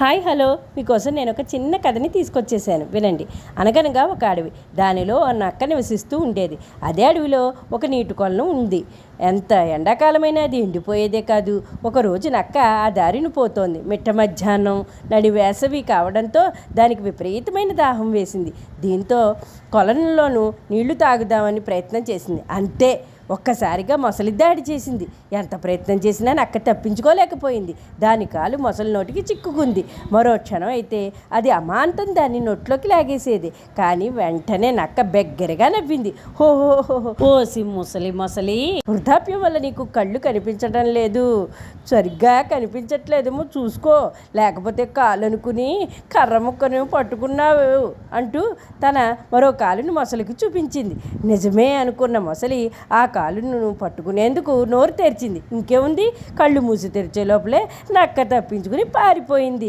Hi hello. మీకోసం నేను ఒక చిన్న కథని తీసుకొచ్చేసాను వినండి. అనగనగా ఒక అడవి. దానిలో నక్క నివసిస్తూ ఉండేది. అదే అడవిలో ఒక నీటి కొలను ఉంది. ఎంత ఎండాకాలమైనా అది ఎండిపోయేదే కాదు. ఒకరోజు నక్క ఆ దారిని పోతోంది. మిట్ట మధ్యాహ్నం నడి వేసవి కావడంతో దానికి విపరీతమైన దాహం వేసింది. దీంతో కొలనులోనూ నీళ్ళు తాగుదామని ప్రయత్నం చేసింది. అంతే. ఒక్కసారిగా మొసలి దాడి చేసింది. ఎంత ప్రయత్నం చేసినా నక్క తప్పించుకోలేకపోయింది. దాని కాలు మొసలి నోటికి చిక్కుకుంది. మరో క్షణం అయితే అది అమాంతం దాన్ని నోట్లోకి లాగేసేది. కానీ వెంటనే నక్క బెగ్గరగా నవ్వింది. హో హో హో హో. ఓసి ముసలి మొసలి. వృద్ధాప్యం వల్ల నీకు కళ్ళు కనిపించడం లేదు. సరిగ్గా కనిపించట్లేదేమో చూసుకో. లేకపోతే కాలు అనుకుని కర్ర ముక్కను పట్టుకున్నావు అంటూ తన మరో కాలుని మొసలికి చూపించింది. నిజమే అనుకున్న మొసలి ఆ కాలును పట్టుకునేందుకు నోరు తెరిచింది. ఇంకేముంది? కళ్ళు మూసి తెరిచే లోపలే నక్క తప్పించుకుని పారిపోయింది.